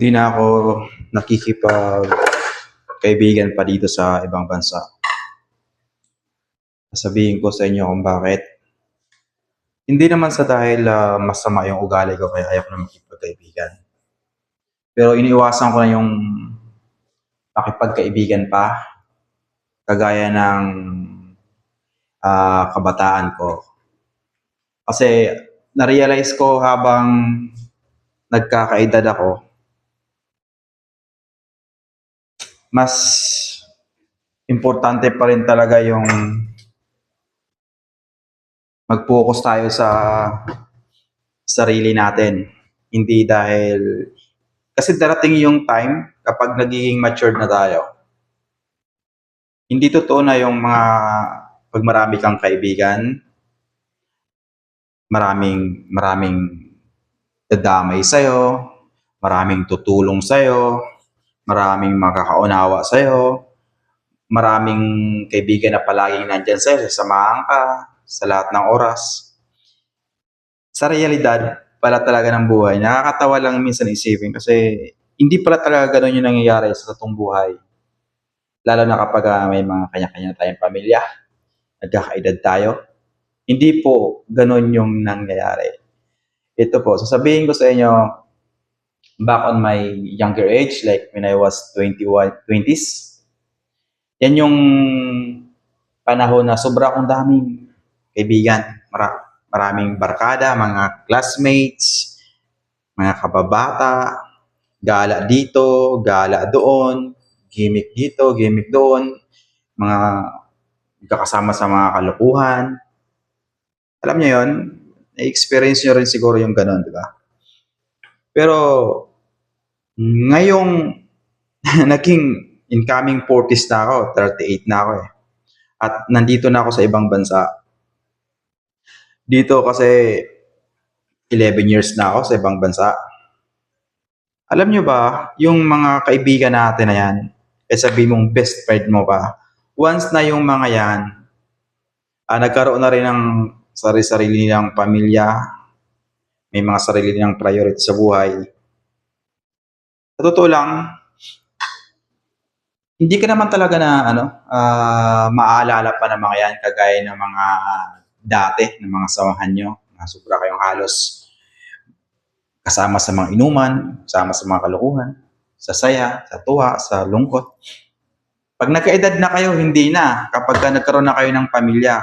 hindi na ako nakikipag kaibigan pa dito sa ibang bansa. Sasabihin ko sa inyo kung bakit. Hindi naman sa dahil ah, masama yung ugali ko kaya ayaw ko na makipagkaibigan. Pero iniiwasan ko na yung makipagkaibigan pa kagaya ng ah, kabataan ko. Kasi na-realize ko habang nagkakaedad ako, mas importante pa rin talaga yung mag-focus tayo sa sarili natin. Hindi dahil kasi darating yung time kapag nagiging matured na tayo. Hindi totoo na yung mga pag marami kang kaibigan, maraming maraming dadamay sa'yo, maraming tutulong sa'yo, maraming makakaunawa sa'yo, maraming kaibigan na palaging nandyan sa'yo, sasamahan ka sa lahat ng oras. Sa realidad, pala talaga ng buhay, nakakatawa lang minsan isipin kasi hindi pala talaga ganun yung nangyayari sa totoong buhay. Lalo na kapag ah, may mga kanya-kanya tayong pamilya, nagkakaedad tayo. Hindi po ganun yung nangyayari. Ito po, sasabihin ko sa inyo, back on my younger age, like when I was 21, 20s, yan yung panahon na sobra akong daming kaibigan. Mara, maraming barkada, mga classmates, mga kababata, gala dito, gala doon, gimmick dito, gimmick doon, mga kakasama sa mga kalukuhan. Alam niyo yon, na-experience niyo rin siguro yung ganun, di ba? Pero ngayong naging incoming 40s na ako, 38 na ako eh. At nandito na ako sa ibang bansa. Dito kasi 11 years na ako sa ibang bansa. Alam nyo ba, yung mga kaibigan natin na yan, eh sabi mong best friend mo ba, once na yung mga yan, ah, nagkaroon na rin ng sarili-sarili nilang pamilya, may mga sarili nilang priority sa buhay. Sa totoo lang, hindi ka naman talaga na ano, ah, maaalala pa ng mga yan kagaya ng mga dati, ng mga samahan nyo, na sobra kayong halos kasama sa mga inuman, kasama sa mga kalukuhan, sa saya, sa tuwa, sa lungkot. Pag nagkaedad na kayo, hindi na. Kapag ka nagkaroon na kayo ng pamilya,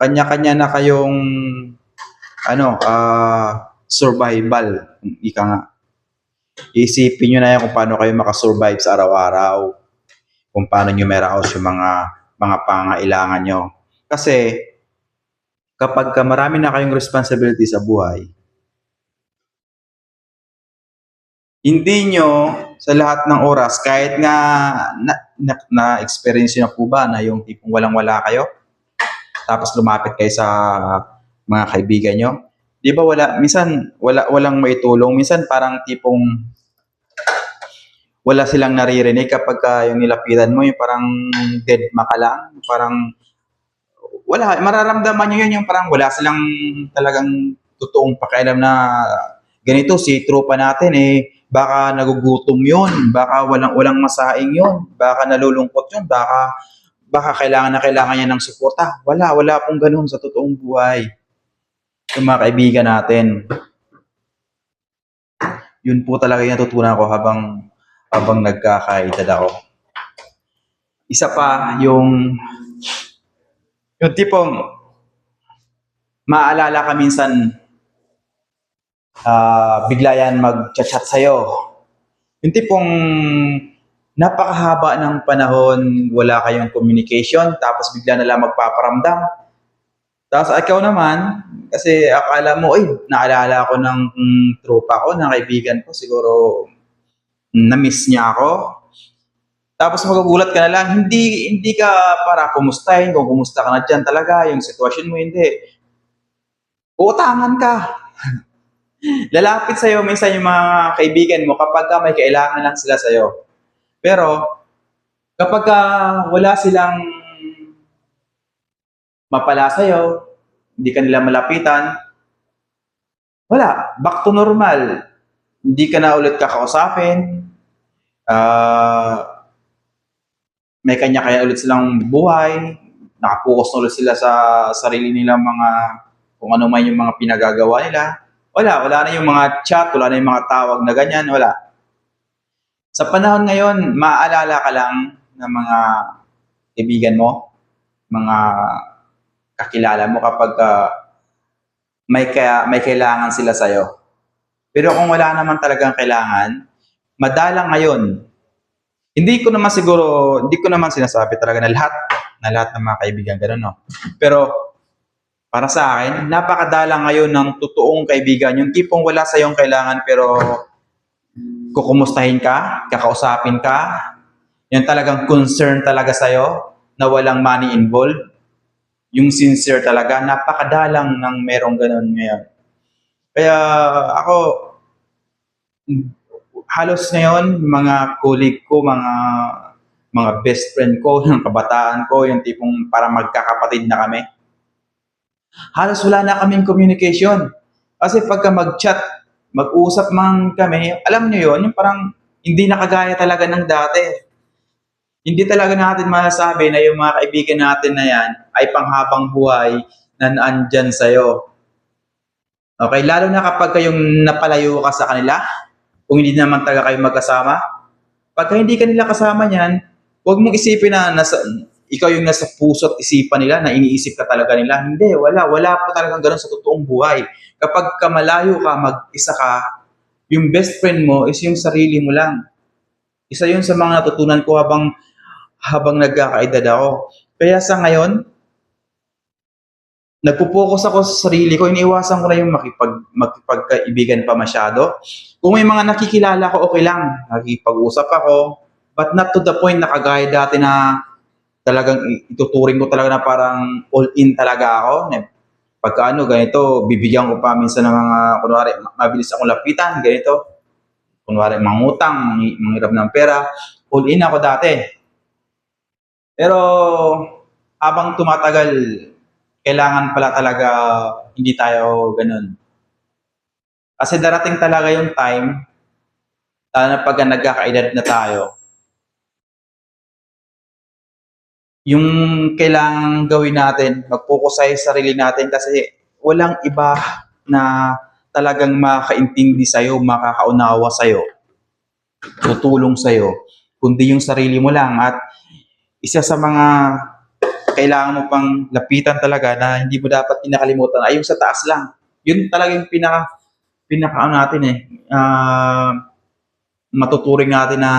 kanya-kanya na kayong ano, ah, survival, ika nga. Isipin nyo na yan kung paano kayo makasurvive sa araw-araw. Kung paano nyo meraos yung mga, mga pangailangan nyo. Kasi, kapag ka marami na kayong responsibility sa buhay, hindi nyo sa lahat ng oras, kahit nga na, na, na-experience nyo na po ba na yung tipong walang-wala kayo, tapos lumapit kayo sa mga kaibigan nyo, di ba wala, minsan wala, walang maitulong, minsan parang tipong wala silang naririnig kapag ka yung nilapitan mo, yung parang dead ma ka lang, parang wala, mararamdaman nyo yun yung parang wala silang talagang totoong pakialam na ganito si tropa natin eh baka nagugutom yun, baka walang walang masaing yun, baka nalulungkot yun, baka baka kailangan na kailangan niya ng suporta. Wala, wala pong ganun sa totoong buhay. Yung mga kaibigan natin. Yun po talaga yung natutunan ko habang habang nagkakaedad ako. Isa pa yung yung tipong maalala ka minsan ah, bigla yan mag-chat sa'yo. Yung tipong napakahaba ng panahon, wala kayong communication, tapos bigla na lang magpaparamdam. Tapos ikaw naman, kasi akala mo, ay, naalala ko ng mm, tropa ko, ng kaibigan ko, siguro mm, na-miss niya ako. Tapos magugulat ka na lang, hindi hindi ka para kumustahin kung kumusta ka na dyan talaga, yung sitwasyon mo, hindi. Utangan ka. lalapit sa'yo minsan yung mga kaibigan mo kapag ka may kailangan lang sila sa'yo. Pero, kapag ka wala silang mapala sa'yo, hindi ka nila malapitan, wala, back to normal. hindi ka na ulit kakausapin, ah, may kanya-kanya ulit silang buhay, nakapokus na ulit sila sa sarili nilang mga, kung ano man yung mga pinagagawa nila. Wala, wala na yung mga chat, wala na yung mga tawag na ganyan, wala. Sa panahon ngayon, maaalala ka lang ng mga kaibigan mo, mga kakilala mo kapag ah, may, kaya, may kailangan sila sa'yo. Pero kung wala naman talagang kailangan, madalang ngayon, hindi ko naman siguro, hindi ko naman sinasabi talaga na lahat, na lahat ng mga kaibigan ganun, no? Pero, para sa akin, napakadalang ngayon ng totoong kaibigan. Yung tipong wala sa iyong kailangan pero kukumustahin ka, kakausapin ka, yung talagang concern talaga sa'yo, na walang money involved, yung sincere talaga, napakadalang ng merong ganun ngayon. Kaya ako, halos ngayon, mga colleague ko, mga mga best friend ko, ng kabataan ko, yung tipong para magkakapatid na kami. Halos wala na kaming communication. Kasi pagka mag-chat, mag-usap man kami, alam nyo yon yung parang hindi nakagaya talaga ng dati. Hindi talaga natin masasabi na yung mga kaibigan natin na yan ay panghabang buhay na naandyan sa'yo. Okay, lalo na kapag kayong napalayo ka sa kanila, kung hindi naman talaga kayo magkasama, pagka hindi ka nila kasama niyan, huwag mong isipin na nasa, ikaw yung nasa puso at isipan nila na iniisip ka talaga nila. Hindi, wala. Wala po talagang ganun sa totoong buhay. Kapag kamalayo ka, mag-isa ka, yung best friend mo is yung sarili mo lang. Isa yun sa mga natutunan ko habang habang nagkakaedad ako. Kaya sa ngayon, nagpo-focus ako sa sarili ko, iniiwasan ko na yung makipag, makipagkaibigan pa masyado. Kung may mga nakikilala ko, okay lang. Nakikipag-usap ako. But not to the point na kagaya dati na talagang ituturing ko talaga na parang all-in talaga ako. Pagka ano, ganito, bibigyan ko pa minsan ng mga, kunwari, mabilis akong lapitan, ganito. Kunwari, mangutang, manghirap ng pera. All-in ako dati. Pero, habang tumatagal, kailangan pala talaga hindi tayo ganun. Kasi darating talaga yung time, lalo na pag nagkakaedad na tayo, yung kailangan gawin natin, mag-focus sa sarili natin kasi walang iba na talagang makakaintindi sa'yo, makakaunawa sa'yo, tutulong sa'yo, kundi yung sarili mo lang. At isa sa mga kailangan mo pang lapitan talaga na hindi mo dapat pinakalimutan ay yung sa taas lang. Yun talaga yung pinaka, pinaka ano natin eh, ah, matuturing natin na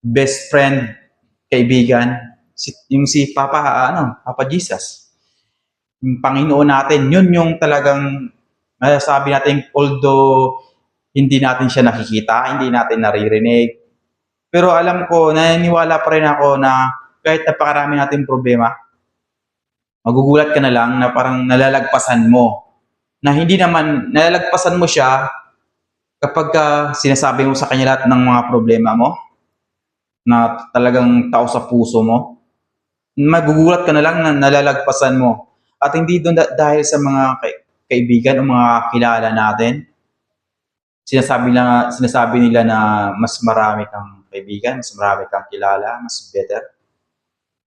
best friend, kaibigan, si, yung si Papa, ano, Papa Jesus. Yung Panginoon natin, yun yung talagang masasabi natin, although hindi natin siya nakikita, hindi natin naririnig, pero alam ko, naniniwala pa rin ako na kahit napakarami nating problema, magugulat ka na lang na parang nalalagpasan mo. Na hindi naman, nalalagpasan mo siya kapag ka sinasabi mo sa kanya lahat ng mga problema mo, na talagang tao sa puso mo, magugulat ka na lang na nalalagpasan mo. At hindi doon da- dahil sa mga kaibigan o mga kilala natin, sinasabi, lang, sinasabi nila na mas marami kang kaibigan, mas marami kang kilala, mas better,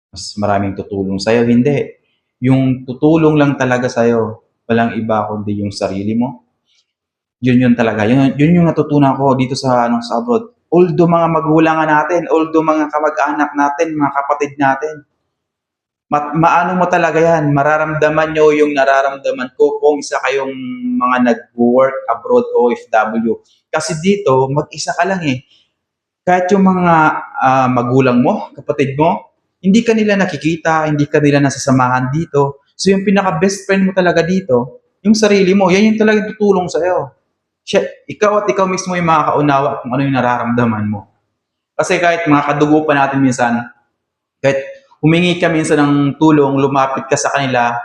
mas maraming tutulong sa'yo. Hindi. Yung tutulong lang talaga sa'yo, walang iba kundi yung sarili mo. Yun yun talaga. Yun, yun yung natutunan ko dito sa, ano, sa abroad. Although mga magulang natin, although mga kamag-anak natin, mga kapatid natin, ma- maano mo talaga yan, mararamdaman nyo yung nararamdaman ko kung isa kayong mga nag-work abroad OFW. Kasi dito, mag-isa ka lang eh. Kahit yung mga ah, magulang mo, kapatid mo, hindi ka nila nakikita, hindi ka nila nasasamahan dito. So yung pinaka-best friend mo talaga dito, yung sarili mo, yan yung talagang tutulong sa'yo. Siya, ikaw at ikaw mismo yung makakaunawa kung ano yung nararamdaman mo. Kasi kahit mga kadugo pa natin minsan, kahit humingi ka minsan ng tulong, lumapit ka sa kanila,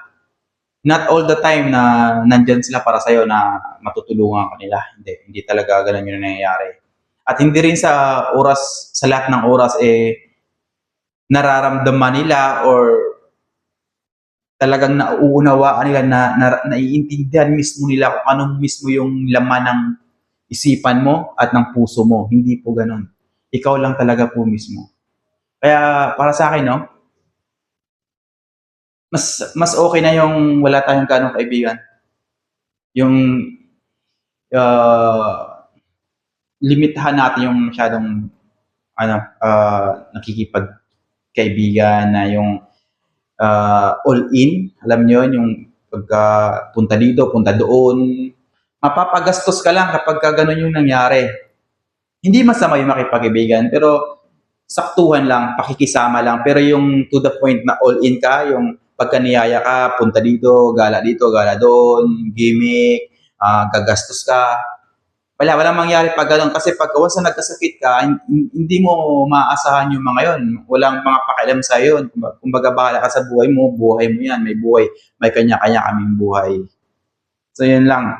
not all the time na nandyan sila para sa'yo na matutulungan ka nila. Hindi, hindi talaga ganun yung nangyayari. At hindi rin sa oras, sa lahat ng oras, eh, nararamdaman nila or talagang nauunawaan nila na, na naiintindihan mismo nila kung anong mismo yung laman ng isipan mo at ng puso mo. Hindi po ganun. Ikaw lang talaga po mismo. Kaya para sa akin, no, mas mas okay na yung wala tayong ganong kaibigan. Yung ah, limitahan natin yung masyadong ano, ah, nakikipagkaibigan na yung ah, all in. Alam nyo, yung pagka punta dito, punta doon. Mapapagastos ka lang kapag ka ganun yung nangyari. Hindi masama yung makipag-ibigan, pero saktuhan lang, pakikisama lang. Pero yung to the point na all in ka, yung pagka niyaya ka, punta dito, gala dito, gala doon, gimmick, ah, gagastos ka. Wala, walang mangyari pag ganun. Kasi pag once na nagkasakit ka, hin- hindi mo maaasahan yung mga yon. Walang mga pakialam sa. Kumbaga, kumbaga bahala ka sa buhay mo, buhay mo yan. May buhay, may kanya-kanya kaming buhay. So, yun lang.